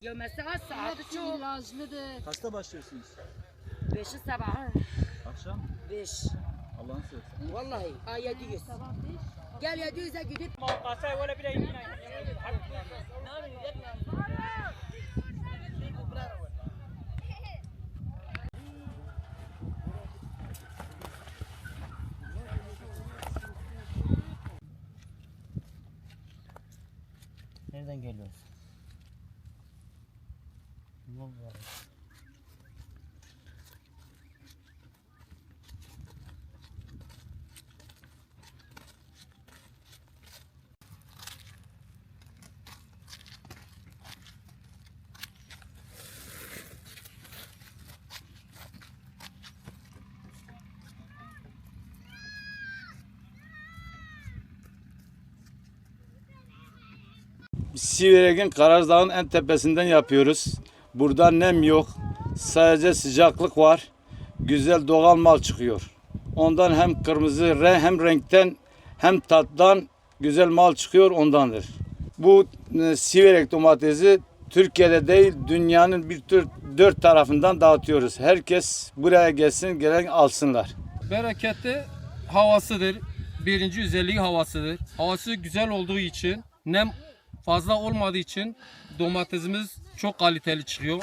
Ya mesela saati Hepsi çok. ilaclıdır. Kaçta başlıyorsunuz? Beşi sabahı. Akşam. Beş. Allah'ın seversen. Vallahi. Ay 700. Gel 700'e gidip. Nereden geliyorsun? Oldu abi? Siverek'in Karaz Dağı'nın en tepesinden yapıyoruz. Burada nem yok. Sadece sıcaklık var. Güzel doğal mal çıkıyor. Ondan hem kırmızı re- hem renkten hem tattan güzel mal çıkıyor ondandır. Bu e, Siverek domatesi Türkiye'de değil dünyanın bir tür dört tarafından dağıtıyoruz. Herkes buraya gelsin gelen alsınlar. Bereketli havasıdır. Birinci özelliği havasıdır. Havası güzel olduğu için, nem fazla olmadığı için domatesimiz çok kaliteli çıkıyor.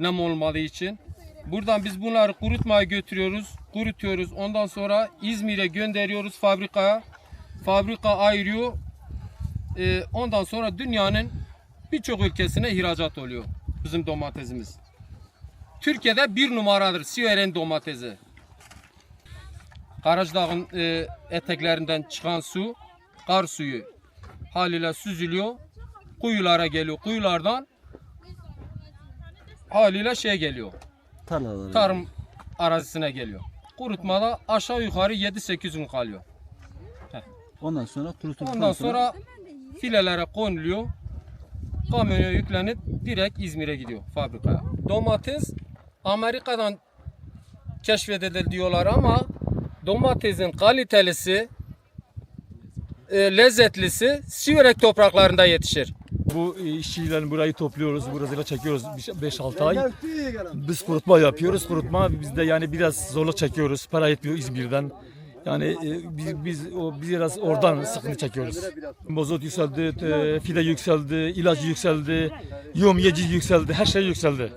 Nem olmadığı için. Buradan biz bunları kurutmaya götürüyoruz, kurutuyoruz. Ondan sonra İzmir'e gönderiyoruz fabrikaya. Fabrika ayırıyor. Ee, ondan sonra dünyanın birçok ülkesine ihracat oluyor bizim domatesimiz. Türkiye'de bir numaradır Siveren domatesi. Karacadağ'ın e, eteklerinden çıkan su, kar suyu haliyle süzülüyor. Kuyulara geliyor. Kuyulardan haliyle şey geliyor. Tarlaları. Tarım arazisine geliyor. Kurutmada aşağı yukarı 7-8 gün kalıyor. Ondan sonra kurutulduktan Ondan sonra filelere konuluyor. Kamyona yüklenip direkt İzmir'e gidiyor fabrikaya. Domates Amerika'dan keşfedildi diyorlar ama domatesin kalitelisi, lezzetlisi Siverek topraklarında yetişir. Bu e, işçilerin burayı topluyoruz, burasıyla çekiyoruz 5-6 ay. Biz kurutma yapıyoruz. Kurutma bizde yani biraz zorluk çekiyoruz. Para yetmiyor İzmir'den. Yani e, biz, biz o biraz oradan sıkıntı çekiyoruz. Bozot yükseldi, e, fide yükseldi, ilaç yükseldi, yum yeci yükseldi, her şey yükseldi.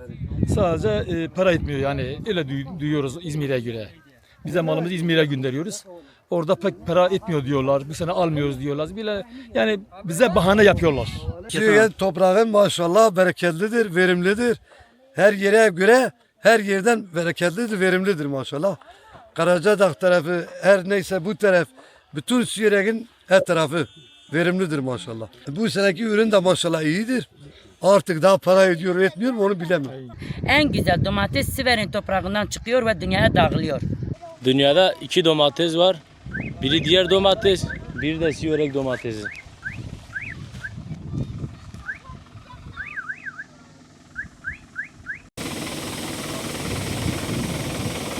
Sadece e, para yetmiyor yani öyle duy- duyuyoruz İzmir'e göre. Bize malımızı İzmir'e gönderiyoruz. Orada pek para etmiyor diyorlar. Bu sene almıyoruz diyorlar. Bile yani bize bahane yapıyorlar. Türkiye toprağın maşallah bereketlidir, verimlidir. Her yere göre her yerden bereketlidir, verimlidir maşallah. Karacadağ tarafı her neyse bu taraf bütün Siverek'in her tarafı verimlidir maşallah. Bu seneki ürün de maşallah iyidir. Artık daha para ediyor etmiyor mu onu bilemem. En güzel domates Siver'in toprağından çıkıyor ve dünyaya dağılıyor. Dünyada iki domates var. Biri diğer domates, biri de siverek domatesi.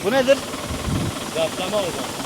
Bu nedir? Yaplama hocam.